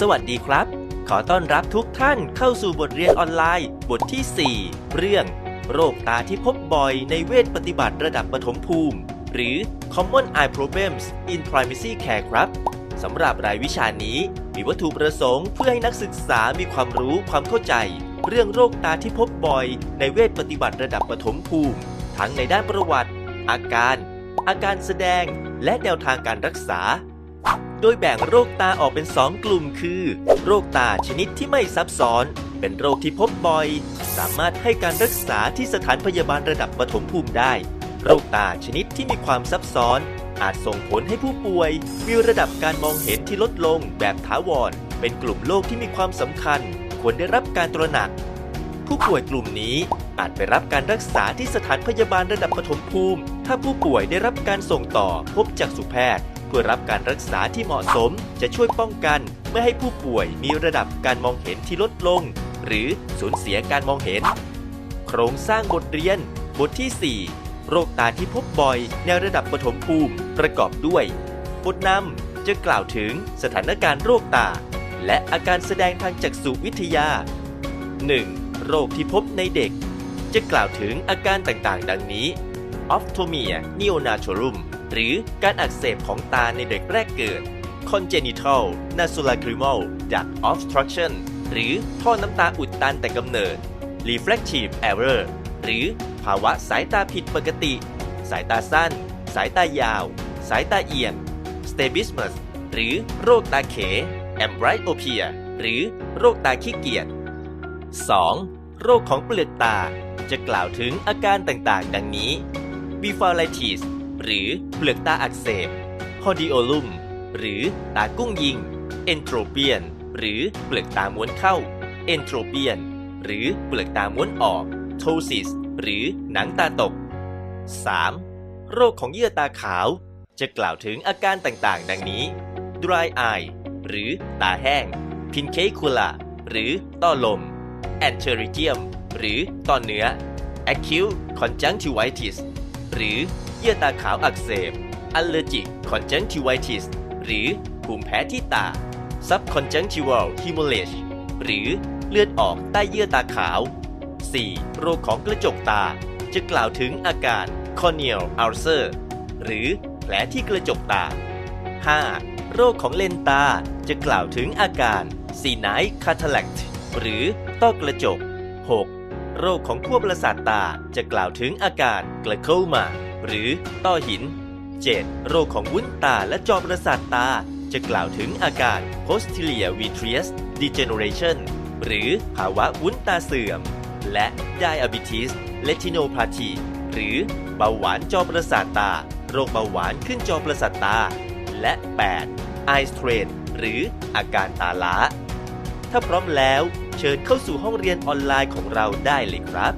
สวัสดีครับ ขอต้อนรับทุกท่านเข้าสู่บทเรียนออนไลน์ บทที่ 4 เรื่อง โรคตาที่พบบ่อยในเวชปฏิบัติระดับปฐมภูมิ หรือ Common Eye Problems in Primary Care ครับสำหรับรายวิชานี้มีวัตถุประสงค์เพื่อให้นักศึกษามีความรู้ความเข้าใจ เรื่องโรคตาที่พบบ่อยในเวชปฏิบัติระดับปฐมภูมิ ทั้งในด้านประวัติ อาการ อาการแสดง และแนวทางการรักษา โดยแบ่งโรคตาออกเป็น 2 กลุ่มคือ โรคตาชนิดที่ไม่ซับซ้อน เป็นโรคที่พบบ่อย สามารถให้การรักษาที่สถานพยาบาลระดับปฐมภูมิได้ โรคตาชนิดที่มีความซับซ้อน อาจส่งผลให้ผู้ป่วย มีระดับการมองเห็นที่ลดลงแบบถาวร เป็นกลุ่มโรคที่มีความสำคัญ ควรได้รับการตระหนัก ผู้ป่วยกลุ่มนี้อาจไปรับการรักษาที่สถานพยาบาลระดับปฐมภูมิ ถ้าผู้ป่วยได้รับการส่งต่อพบจากสุแพทย์ พื่อรับการรักษาที่เหมาะสมจะช่วยป้องกัน ไม่ให้ผู้ป่วยมีระดับการมองเห็นที่ลดลง หรือสูญเสียการมองเห็น โครงสร้างบทเรียน บทที่ 4 โรคตาที่พบบ่อย ในระดับปฐมภูมิประกอบด้วย บทนำจะกล่าวถึงสถานการณ์โรคตา และอาการแสดงทางจักษุวิทยา 1. โรคที่พบในเด็ก จะกล่าวถึงอาการต่างๆ ดังนี้ ophthalmia neonatorum หรือการอักเสบของตาในเด็กแรกเกิด congenital nasolacrimal duct obstruction หรือท่อน้ำตาอุดตันแต่กำเนิด refractive error หรือภาวะสายตาผิดปกติ สายตาสั้น สายตายาว สายตาเอียง strabismus หรือโรคตาเข amblyopia หรือโรคตาขี้เกียจ 2. โรคของเปลือกตา จะกล่าวถึงอาการต่างๆ ดังนี้ b i f a l i t i s หรือเปลือกตาอักเสบ Hordeolum หรือตากุ้งยิง Entropion หรือเปลือกตาม้วนเข้า Entropion หรือเปลือกตาม้วนออก Ptosis หรือหนังตาตก 3. โรคของเยื่อตาขาว จะกล่าวถึงอาการต่างๆ ดังนี้ Dry Eye หรือตาแห้ง Pincacula หรือต้อลม Anterigium หรือต้อเนื้อ Acute Conjunctivitis หรือ เยื่อตาขาวอักเสบ Allergic Conjunctivitis หรือภูมิแพ้ที่ตา Subconjunctival Hemorrhage หรือเลือดออกใต้เยื่อตาขาว 4. โรคของกระจกตา จะกล่าวถึงอาการ corneal ulcer หรือแผลที่กระจกตา 5. โรคของเลนตาจะกล่าวถึงอาการ senile cataract หรือต้อกระจก 6. โรคของขั้วประสาทตาจะกล่าวถึงอาการ glaucoma หรือต้อหิน 7. โรคของวุ้นตาและจอประสาทตา จะกล่าวถึงอาการ posterior vitreous degeneration หรือภาวะวุ้นตาเสื่อม และ diabetes retinopathy หรือเบาหวานจอประสาทตา โรคเบาหวานขึ้นจอประสาทตา และ 8. eye strain หรืออาการตาล้า ถ้าพร้อมแล้ว เชิญเข้าสู่ห้องเรียนออนไลน์ของเราได้เลยครับ